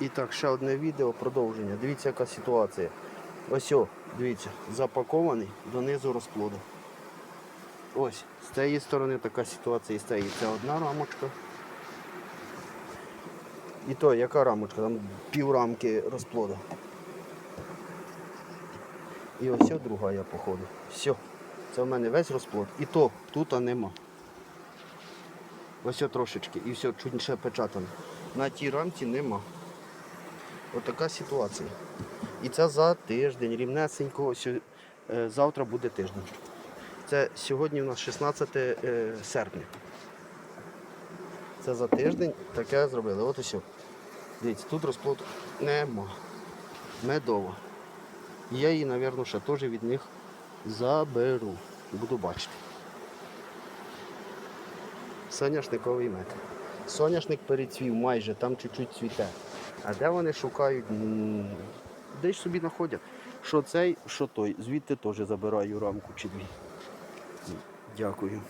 І так, ще одне відео, продовження. Дивіться, яка ситуація. Ось, о, дивіться, запакований донизу розплоду. Ось, з цієї сторони така ситуація і цієї. Це одна рамочка. І то, яка рамочка? Там пів рамки розплоду. І ось ця друга я походу. Все. Це в мене весь розплод. І то тут нема. Ось о трошечки. І все, чуть ще печатано. На тій рамці нема. Отака ситуація. І це за тиждень, рівнесенько. е, Завтра буде тиждень. Це сьогодні у нас 16 е, серпня. Це за тиждень таке зробили. От і все. Дивіться, тут розплод нема. Медова. Я її, мабуть, ще теж від них заберу. Буду бачити. Соняшниковий мед. Соняшник перецвів майже, там чуть-чуть цвіте. А де вони шукають? Десь собі знаходять. Що цей, що той. Звідти теж забираю рамку чи дві. Дякую.